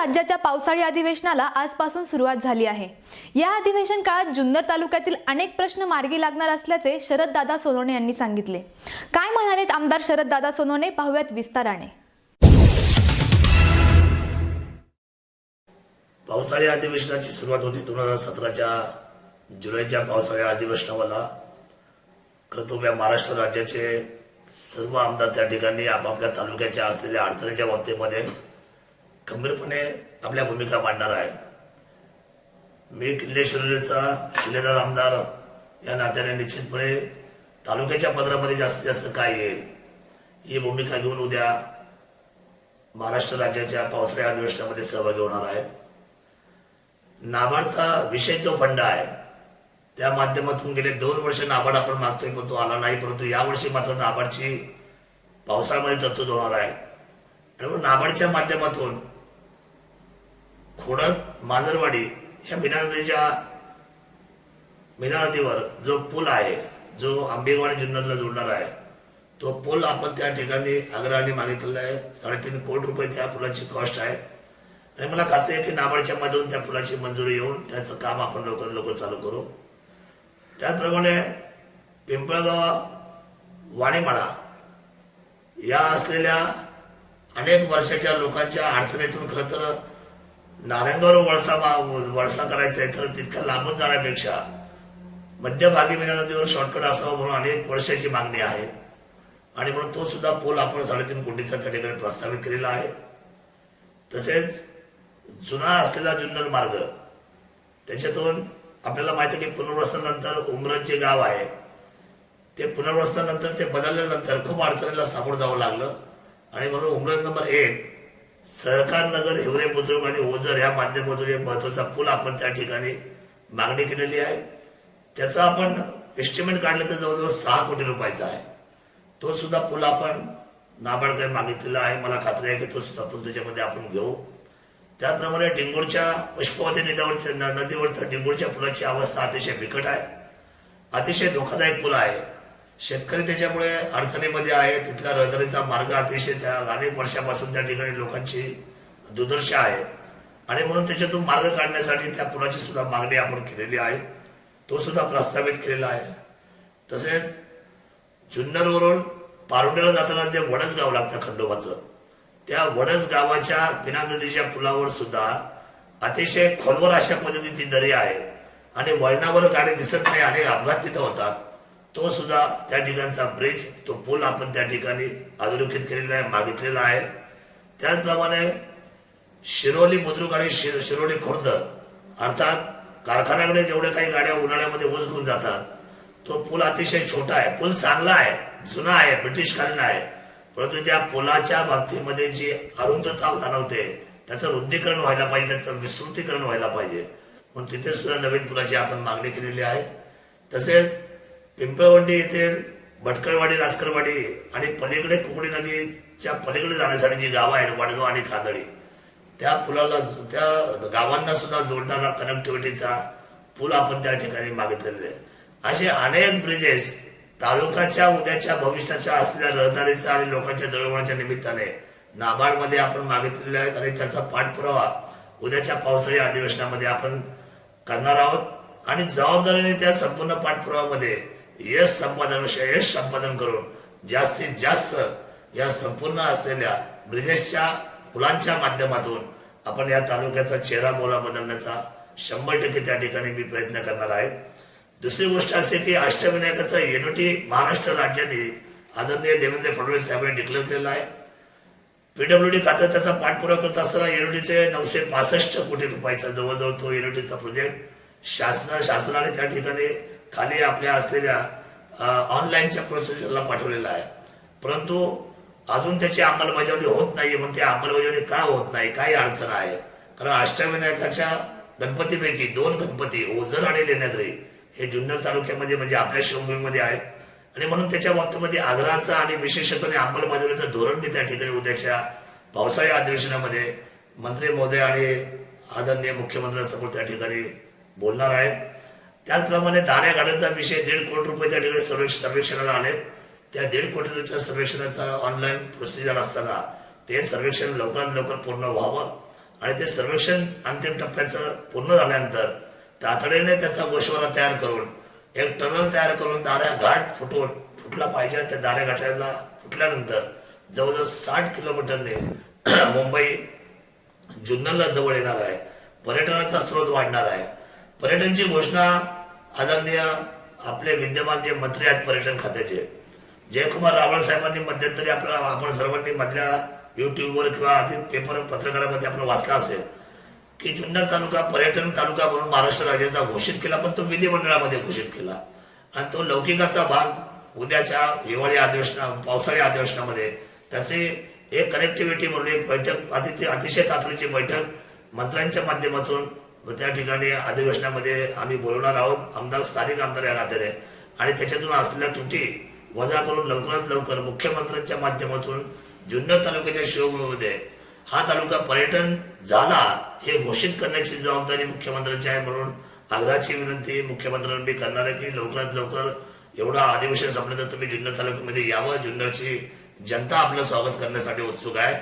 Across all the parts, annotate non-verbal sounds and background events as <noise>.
राज्याच्या पावसाळी अधिवेशनाला आजपासून सुरुवात झाली आहे. या अधिवेशन काळात जुन्नर तालुक्यातील अनेक प्रश्न मार्गी लागणार असल्याचे शरददादा सोनवणे यांनी सांगितले. काय म्हणालेत आमदार शरददादा सोनवणे? पाहूयात विस्ताराने. पावसाळी अधिवेशनाची सुरुवात होती दोन हजार सतराच्या जुलैच्या पावसाळी अधिवेशनाला. कर्तव्य महाराष्ट्र राज्याचे सर्व आमदार त्या ठिकाणी आपापल्या तालुक्याच्या असलेल्या अडचणीच्या बाबतीमध्ये गंभीरपणे आपल्या भूमिका मांडणार आहे. मी किल्ले शिरोलीचा शिलेदार आमदार या नात्याने निश्चितपणे तालुक्याच्या पदरामध्ये जास्तीत जास्त काय येईल ही भूमिका घेऊन उद्या महाराष्ट्र राज्याच्या पावसाळी अधिवेशनामध्ये सहभागी होणार आहे. नाबार्डचा विषय जो फंड आहे. त्या माध्यमातून गेले दोन वर्ष नाबार्ड आपण मागतोय पण तो आला नाही परंतु यावर्षी मात्र नाबार्डची पावसाळ्यामध्ये तरतूद होणार आहे. आणि नाबार्डच्या माध्यमातून खोडद मांजरवाडी या मीना नदीच्या नदीवर जो पूल आहे जो आंबेवाडी जुन्नरला जोडणार आहे तो पूल आपण त्या ठिकाणी आग्रहाने मागितलेला आहे. साडेतीन कोटी रुपये त्या पुलाची कॉस्ट आहे. आणि मला खात्री आहे की नाबार्डच्या मधून त्या पुलाची मंजुरी येऊन त्याचं काम आपण लवकर लवकर चालू करू. त्याचप्रमाणे पिंपळगाव वाणीमाळा या असलेल्या अनेक वर्षाच्या लोकांच्या अडचणीतून खरं तर नारायणगाव वळसा वळसा करायचा आहे तर तितक्या लांबून जाण्यापेक्षा मध्यभागी मीना नदीवर शॉर्टकट असावं म्हणून अनेक वर्षाची मागणी आहे. आणि म्हणून तो सुद्धा पूल आपण साडेतीन कोटीचा त्या ठिकाणी प्रस्तावित केलेला आहे. तसेच जुना असलेला जुन्नर मार्ग त्याच्यातून आपल्याला माहिती आहे की पुनर्वसनानंतर उमरत जे गाव आहे ते पुनर्वसनानंतर ते बदलल्यानंतर खूप अडचणीला सामोरं जावं लागलं. आणि म्हणून उमरत नंबर एक सहकार नगर हिवरे बुद्रुक आणि ओझर या माध्यमातून एक महत्त्वाचा पूल आपण त्या ठिकाणी मागणी केलेली आहे. त्याचा आपण एस्टिमेट काढलं तर जवळजवळ सहा कोटी रुपयाचा आहे. तो सुद्धा पूल आपण नाबार्डकडे मागितलेला आहे. मला खात्री आहे की तो सुद्धा पूल त्याच्यामध्ये आपण घेऊ. त्याचप्रमाणे डिंगोरच्या पुष्पवती नदीवरच्या न- नदीवरच्या डिंगोरच्या पुलाची अवस्था अतिशय बिकट आहे. अतिशय धोकादायक पूल आहे. शेतकरी त्याच्यामुळे अडचणीमध्ये आहे तिथला रहदारीचा मार्ग अतिशय त्या अनेक वर्षापासून त्या ठिकाणी लोकांची दुर्दशा आहे. आणि म्हणून त्याच्यातून मार्ग काढण्यासाठी त्या पुलाची सुद्धा मागणी आपण केलेली आहे. तो सुद्धा प्रस्तावित केलेला आहे. तसेच जुन्नरवरून पारुंड्याला जाताना जे वडच गाव लागतं खंडोबाचं त्या वडच गावाच्या पिना नदीच्या पुलावर सुद्धा अतिशय खोलवर अशा पद्धतीची दरी आहे. आणि वळणावर गाडी दिसत नाही आणि अपघात तिथं होतात. तो सुद्धा त्या ठिकाणचा ब्रिज तो पूल आपण त्या ठिकाणी अधोरेखित केलेला आहे मागितलेला आहे. त्याचप्रमाणे शिरोली बुद्रुक आणि शिर शिरोली खुर्द अर्थात कारखान्याकडे जेवढ्या काही गाड्या उन्हाळ्यामध्ये ऊस घेऊन जातात तो पूल अतिशय छोटा आहे. पूल चांगला आहे जुना आहे ब्रिटिशकालीन आहे. परंतु त्या पुलाच्या बाबतीमध्ये जी अरुंदता जाणवते त्याचं रुंदीकरण व्हायला पाहिजे त्याचं विस्तृतीकरण व्हायला पाहिजे. म्हणून तिथे सुद्धा नवीन पुलाची आपण मागणी केलेली आहे. तसेच पिंपळवंडी येथे भटकळवाडी रासकरवाडी आणि पलीकडे कुकडी नदीच्या पलीकडे जाण्यासाठी जी गावं आहेत वडगाव आणि खादळी त्या पुलाला त्या गावांना सुद्धा जोडणारा कनेक्टिव्हिटीचा पूल आपण त्या ठिकाणी मागितलेले आहे. असे अनेक ब्रिजेस तालुक्याच्या उद्याच्या भविष्याच्या असलेल्या रहदारीचा आणि लोकांच्या दळवळाच्या निमित्ताने नाबार्डमध्ये आपण मागितलेले आहेत आणि त्याचा पाठपुरावा उद्याच्या पावसाळी अधिवेशनामध्ये आपण करणार आहोत. आणि जबाबदारीने त्या संपूर्ण पाठपुराव्यामध्ये यश संपादन यश संपादन करून जास्तीत जास्त या संपूर्ण असलेल्या ब्रिजेशच्या पुलांच्या माध्यमातून आपण या तालुक्याचा चेहरा बोला बदलण्याचा शंभर टक्के त्या ठिकाणी मी प्रयत्न करणार आहे. दुसरी गोष्ट असे की अष्टविनायकाचा युनिटी महाराष्ट्र राज्याने आदरणीय देवेंद्र फडणवीस साहेबांनी डिक्लेअर केलेला आहे. पीडब्ल्यूडी खात्यात त्याचा पाठपुरावा करत असताना युनिटीचे नऊशे पासष्ट कोटी रुपयाचा जवळजवळ तो युनिटीचा प्रोजेक्ट शासन शासनाने त्या ठिकाणी खाली आपल्या असलेल्या ऑनलाईनच्या प्रोसिजरला पाठवलेला आहे. परंतु अजून त्याची अंमलबजावणी होत नाही म्हणून ती अंमलबजावणी का होत नाही? काही अडचण आहे. कारण अष्टविनायकाच्या गणपतीपैकी दोन गणपती ओझर आणि लेण्याद्री हे जुन्नर तालुक्यामध्ये म्हणजे आपल्या शिवभूमीमध्ये आहे आणि म्हणून त्याच्या बाबतीमध्ये आग्रहाचा आणि विशेषत्वाने अंमलबजावणीचं धोरण मी त्या ठिकाणी उद्याच्या पावसाळी अधिवेशनामध्ये मंत्री महोदय आणि आदरणीय मुख्यमंत्र्यांसमोर त्या ठिकाणी बोलणार आहे. त्याचप्रमाणे दाण्या गाड्यांचा विषय दीड कोटी रुपये त्या ठिकाणी सर्वेक्ष सर्वेक्षणाला आले त्या दीड कोटी रुपयाच्या सर्वेक्षणाचा ऑनलाईन प्रोसिजर असताना ते सर्वेक्षण लवकरात लवकर पूर्ण व्हावं आणि ते सर्वेक्षण अंतिम टप्प्याचं पूर्ण झाल्यानंतर तातडीने त्याचा गोशवारा तयार करून एक टनल तयार करून दाऱ्या घाट फुटवून फुटला पाहिजे त्या दाऱ्या घाटाला फुटल्यानंतर जवळजवळ साठ किलोमीटरने <clears throat> मुंबई जुन्नरला जवळ येणार आहे. पर्यटनाचा स्रोत वाढणार आहे. पर्यटनची घोषणा आदरणीय आपले विद्यमान जे मंत्री आहेत पर्यटन खात्याचे जयकुमार रावळ साहेबांनी मध्यंतरी आपल्या आपण सर्वांनी मधल्या युट्यूबवर किंवा आधी पेपर पत्रकारामध्ये आपण वाचला असेल की जुन्नर तालुका पर्यटन तालुका म्हणून महाराष्ट्र राज्याचा घोषित केला पण तो विधिमंडळामध्ये घोषित केला. आणि तो लौकिकाचा भाग उद्याच्या हिवाळी अधिवेशना पावसाळी अधिवेशनामध्ये त्याचे एक कनेक्टिव्हिटी म्हणून एक बैठक अतिशय अतिशय तातडीची बैठक मंत्र्यांच्या माध्यमातून त्या ठिकाणी अधिवेशनामध्ये आम्ही बोलवणार आहोत. आमदार स्थानिक आमदार या नात्याने. आणि त्याच्यातून असलेल्या त्रुटी वजा करून लवकरात लवकर मुख्यमंत्र्यांच्या माध्यमातून जुन्नर तालुक्याच्या शिवभूमीमध्ये हा तालुका पर्यटन झाला हे घोषित करण्याची जबाबदारी मुख्यमंत्र्यांची आहे म्हणून आग्रहाची विनंती मुख्यमंत्र्यांनी करणार आहे की लवकरात लवकर एवढा अधिवेशन संपल्यानंतर तुम्ही जुन्नर तालुक्यामध्ये यावं. जुन्नरची जनता आपलं स्वागत करण्यासाठी उत्सुक आहे.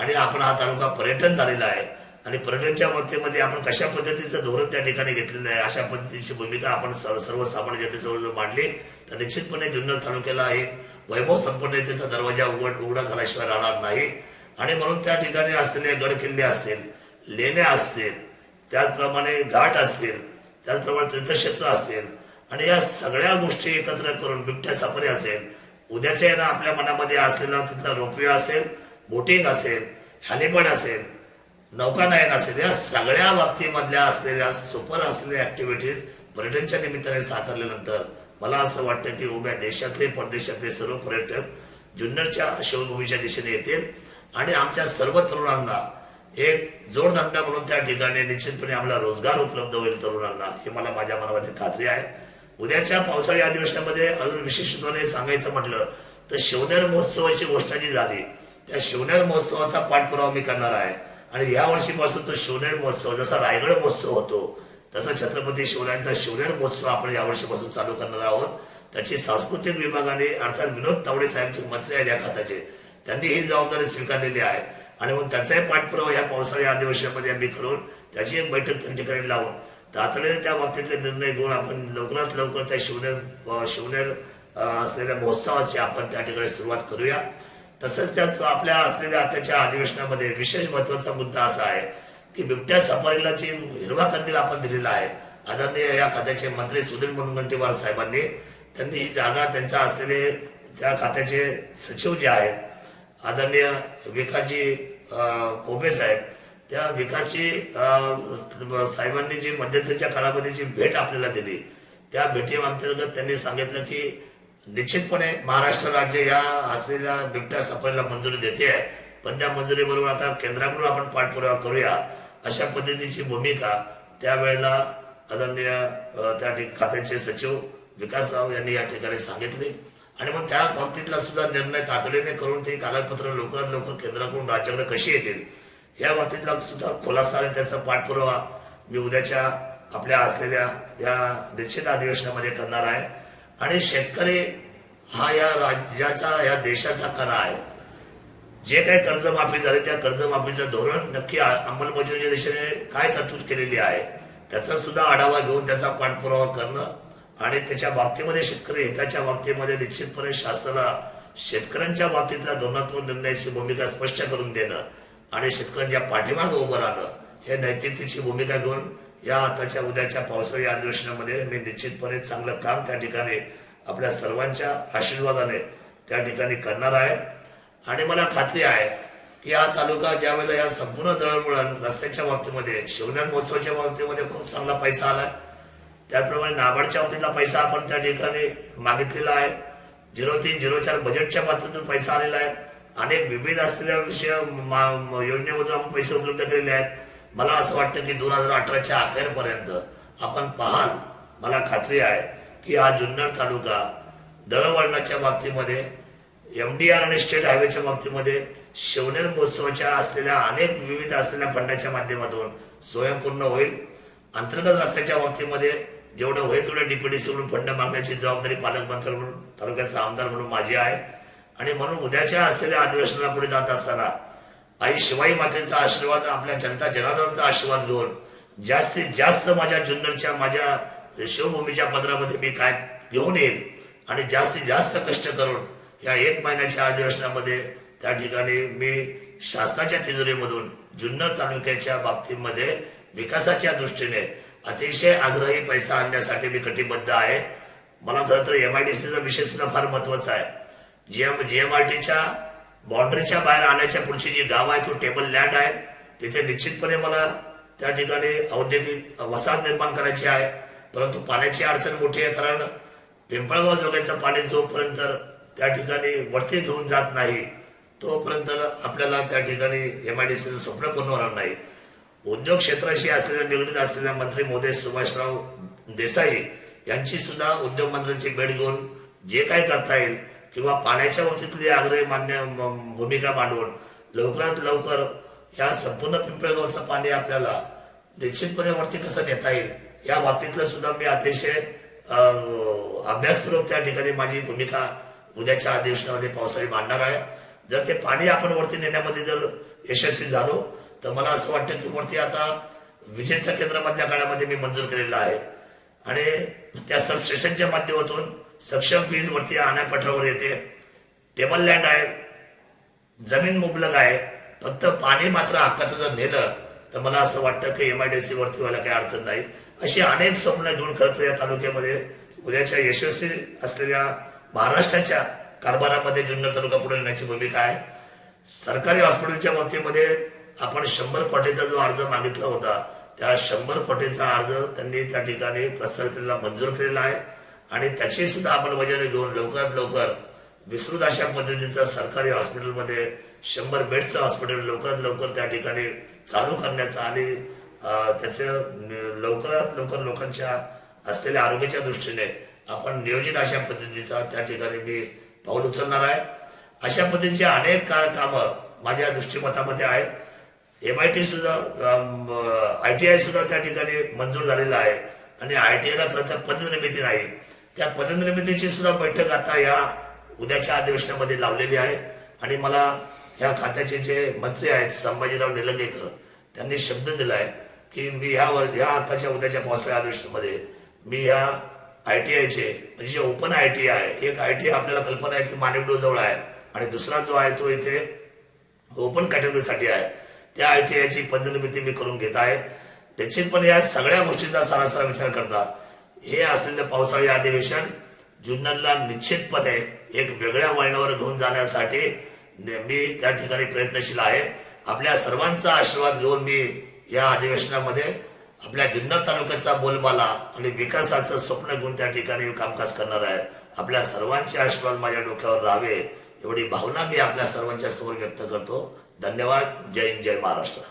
आणि आपण हा तालुका पर्यटन झालेला आहे. आणि पर्यटनच्या बाबतीमध्ये आपण कशा पद्धतीचं धोरण त्या ठिकाणी घेतलेलं आहे अशा पद्धतीची भूमिका आपण सर्व- सर्वसामान्य जनतेजवळ जर मांडली तर निश्चितपणे जुन्नर तालुक्याला एक वैभव संपन्नतेचा दरवाजा उघड उघडा झाल्याशिवाय राहणार नाही. आणि म्हणून त्या ठिकाणी असलेले गड किल्ले असतील लेण्या असतील त्याचप्रमाणे घाट असतील त्याचप्रमाणे तीर्थक्षेत्र असतील आणि या सगळ्या गोष्टी एकत्र करून बिबट्या सफरी असेल उद्याच्या येणं आपल्या मनामध्ये असलेला तिथला रोपवे असेल बोटिंग असेल हॅलिपॅड असेल नौकानयन असेल या सगळ्या बाबतीमधल्या असलेल्या सुपर असलेल्या ऍक्टिव्हिटीज पर्यटनच्या निमित्ताने साकारल्यानंतर मला असं वाटतं की उभ्या देशातले परदेशातले सर्व पर्यटक जुन्नरच्या शिवभूमीच्या दिशेने येतील आणि आमच्या सर्व तरुणांना एक जोडधंदा म्हणून त्या ठिकाणी निश्चितपणे आम्हाला रोजगार उपलब्ध होईल तरुणांना हे मला माझ्या मनामध्ये खात्री आहे. उद्याच्या पावसाळी अधिवेशनामध्ये अजून विशेषत्वाने सांगायचं म्हटलं तर शिवनेर महोत्सवाची घोषणा जी झाली त्या शिवनेर महोत्सवाचा पाठपुरावा मी करणार आहे. आणि या वर्षीपासून तो शिवनेर महोत्सव जसा रायगड महोत्सव होतो तसा छत्रपती शिवरायांचा शिवनेर महोत्सव आपण या वर्षीपासून चालू करणार आहोत. त्याची सांस्कृतिक विभागाने अर्थात विनोद तावडे साहेबचे मंत्री आहेत या खात्याचे त्यांनी ही जबाबदारी स्वीकारलेली आहे. आणि म्हणून त्याचाही पाठपुरावा या पावसाळी अधिवेशनामध्ये आम्ही करून त्याची एक बैठक त्या ठिकाणी लावून तातडीने त्या बाबतीतले निर्णय घेऊन आपण लवकरात लवकर त्या शिवनेर शिवनेर असलेल्या महोत्सवाची आपण त्या ठिकाणी सुरुवात करूया. तसंच त्याच आपल्या असलेल्या आताच्या अधिवेशनामध्ये विशेष महत्त्वाचा मुद्दा असा आहे की बिबट्या सफारीला जी हिरवा कंदील आपण दिलेला आहे आदरणीय या खात्याचे मंत्री सुधीर मुनगंटीवार साहेबांनी त्यांनी ही जागा त्यांचा असलेले त्या खात्याचे सचिव जे आहेत आदरणीय विकासजी कोबे साहेब त्या विकासजी साहेबांनी जी मध्यंतरीच्या काळामध्ये जी भेट आपल्याला दिली त्या भेटीअंतर्गत त्यांनी सांगितलं की निश्चितपणे महाराष्ट्र राज्य या असलेल्या बिबट्या सफारीला मंजुरी देते. आहे पण त्या मंजुरीबरोबर आता केंद्राकडून आपण पाठपुरावा करूया. अशा पद्धतीची भूमिका त्यावेळेला आदरणीय त्या ठिक- खात्याचे सचिव विकासराव यांनी या ठिकाणी सांगितले. आणि मग त्या बाबतीतला सुद्धा निर्णय तातडीने करून ते कागदपत्र लवकरात लवकर केंद्राकडून राज्याकडे कशी येतील या बाबतीतला सुद्धा खुलासा आणि त्याचा पाठपुरावा मी उद्याच्या आपल्या असलेल्या या निश्चित अधिवेशनामध्ये करणार आहे. आणि शेतकरी हा या राज्याचा या देशाचा कणा आहे. जे काही कर्जमाफी झाली त्या कर्जमाफीचं धोरण नक्की अंमलबजावणीच्या दिशेने काय तरतूद केलेली आहे त्याचा सुद्धा आढावा घेऊन त्याचा पाठपुरावा करणं आणि त्याच्या बाबतीमध्ये शेतकरी हिताच्या बाबतीमध्ये निश्चितपणे शासनाला शेतकऱ्यांच्या बाबतीतल्या धोरणात्मक निर्णयाची भूमिका स्पष्ट करून देणं आणि शेतकऱ्यांच्या पाठीमागे उभं राहणं हे नैतिकतेची भूमिका घेऊन या आताच्या उद्याच्या पावसाळी अधिवेशनामध्ये मी निश्चितपणे चांगलं काम त्या ठिकाणी आपल्या सर्वांच्या आशीर्वादाने त्या ठिकाणी करणार आहे. आणि मला खात्री आहे की या तालुका ज्यावेळेला या संपूर्ण दळणवळण रस्त्याच्या बाबतीमध्ये शिवण्यात महोत्सवाच्या बाबतीमध्ये खूप चांगला पैसा आलाय. त्याचप्रमाणे नाबार्डच्या बाबतीतला पैसा आपण त्या ठिकाणी मागितलेला आहे. झिरो तीन झिरो चार बजेटच्या बाबतीतून पैसा आलेला आहे. अनेक विविध असलेल्या विषय मा- योजनेमधून आपण पैसे उपलब्ध केलेले आहेत. मला असं वाटतं की दोन हजार अठराच्या अखेरपर्यंत आपण पाहाल मला खात्री आहे की हा जुन्नर तालुका दळवळणाच्या बाबतीमध्ये एम डी आर आणि स्टेट हायवेच्या बाबतीमध्ये शिवनेर महोत्सवाच्या असलेल्या अनेक विविध असलेल्या फंडाच्या माध्यमातून स्वयंपूर्ण होईल. अंतर्गत रस्त्याच्या बाबतीमध्ये जेवढं होईल तेवढं डीपीडीसी कडून फंड मागण्याची जबाबदारी पालकमंत्री म्हणून तालुक्याचा आमदार म्हणून माझी आहे. आणि म्हणून उद्याच्या असलेल्या अधिवेशनाला पुढे जात असताना आई शिवाई मातेचा आशीर्वाद आपल्या जनता जनार्दनाचा आशीर्वाद घेऊन जास्तीत जास्त माझ्या जुन्नरच्या माझ्या शिवभूमीच्या पदरामध्ये मी काय घेऊन येईल आणि जास्तीत जास्त कष्ट करून या एक महिन्याच्या अधिवेशनामध्ये त्या ठिकाणी मी शासनाच्या तिजोरीमधून जुन्नर तालुक्याच्या बाबतीमध्ये विकासाच्या दृष्टीने अतिशय आग्रही पैसा आणण्यासाठी मी कटिबद्ध आहे. मला खरं तर एमआयडीसीचा विषय सुद्धा फार महत्त्वाचा आहे. जीएम जीएमआरटीच्या बाउंड्रीच्या बाहेर आल्याच्या पुढची जी गाव आहे तो टेबल लँड आहे. तिथे निश्चितपणे मला त्या ठिकाणी औद्योगिक वसाहत निर्माण करायची आहे. परंतु पाण्याची अडचण मोठी आहे कारण पिंपळगाव जोगायचं पाणी जोपर्यंत त्या ठिकाणी वरती घेऊन जात नाही तोपर्यंत आपल्याला त्या ठिकाणी एम आय डी सीचं स्वप्न पूर्ण होणार नाही. उद्योग क्षेत्राशी असलेल्या निगडीत असलेल्या मंत्री मोदय सुभाषराव देसाई यांची सुद्धा उद्योग मंत्र्यांची भेट घेऊन जे काय करता येईल किंवा पाण्याच्या बाबतीतली आग्रही मान्य म- भूमिका मांडून लवकरात लवकर या संपूर्ण पिंपळगावचं पाणी आपल्याला निश्चितपणे वरती कसं नेता येईल या बाबतीतलं सुद्धा मी अतिशय अभ्यासपूर्वक त्या ठिकाणी माझी भूमिका उद्याच्या अधिवेशनामध्ये पावसाळी मांडणार आहे. जर ते पाणी आपण वरती नेण्यामध्ये जर यशस्वी झालो तर मला असं वाटतं की वरती आता विजेचं केंद्र मधल्या काळामध्ये मी मंजूर केलेलं आहे. आणि त्या सबस्टेशनच्या माध्यमातून सक्षम वीज वरती आण्यापठावर येते. टेबल लँड आहे. जमीन मुबलक आहे. फक्त पाणी मात्र हक्काचं जर नेलं तर मला असं वाटतं की एम आय डी वरती व्हायला काही अडचण नाही. अशी अनेक स्वप्न घेऊन खर्च या तालुक्यामध्ये. उद्याच्या यशस्वी असलेल्या महाराष्ट्राच्या कारभारामध्ये जुन्नर तालुका पुढे नेण्याची भूमिका आहे. सरकारी हॉस्पिटलच्या बाबतीमध्ये आपण शंभर कोटीचा जो अर्ज मागितला होता त्या शंभर कोटीचा अर्ज त्यांनी त्या ठिकाणी प्रस्तावितेला मंजूर केलेला आहे. आणि त्याची सुद्धा अंमलबजावणी घेऊन लवकरात लवकर विस्तृत अशा पद्धतीचं सरकारी हॉस्पिटलमध्ये शंभर बेडचं हॉस्पिटल लवकरात लवकर त्या ठिकाणी चालू करण्याचा आणि त्याचं लवकरात लवकर लोकांच्या असलेल्या आरोग्याच्या दृष्टीने आपण नियोजित अशा पद्धतीचा त्या ठिकाणी मी पाऊल उचलणार आहे. अशा पद्धतीचे अनेक का कामं माझ्या दृष्टिमतामध्ये आहेत. एम आय टी सुद्धा आय टी आय सुद्धा त्या ठिकाणी मंजूर झालेलं आहे. आणि आय टी आयला खरं तर पदनिर्मिती नाही. त्या पदनिर्मितीची सुद्धा बैठक आता या उद्याच्या अधिवेशनामध्ये लावलेली आहे. आणि मला ह्या खात्याचे जे मंत्री आहेत संभाजीराव निलंगेकर त्यांनी शब्द दिला आहे की मी ह्या ह्या आताच्या उद्याच्या पावसाळ्या अधिवेशनामध्ये मी ह्या आय टी आयचे म्हणजे जे ओपन आय टी आहे एक आय टी आय आपल्याला कल्पना आहे की मानिकडो जवळ आहे आणि दुसरा जो आहे तो इथे ओपन कॅटेगरीसाठी आहे. त्या आय टी आयची पदनिर्मिती मी करून घेत आहे. निश्चितपणे या सगळ्या गोष्टींचा सरासरा विचार करता हे असलेलं पावसाळी अधिवेशन जुन्नरला निश्चितपणे एक वेगळ्या वळणावर घेऊन जाण्यासाठी मी त्या ठिकाणी प्रयत्नशील आहे. आपल्या सर्वांचा आशीर्वाद घेऊन मी या अधिवेशनामध्ये आपल्या जुन्नर तालुक्याचा बोलबाला आणि विकासाचं स्वप्न घेऊन त्या ठिकाणी कामकाज करणार आहे. आपल्या सर्वांचे आशीर्वाद माझ्या डोक्यावर राहावे एवढी भावना मी आपल्या सर्वांच्या समोर व्यक्त करतो. धन्यवाद. जय हिंद जय महाराष्ट्र.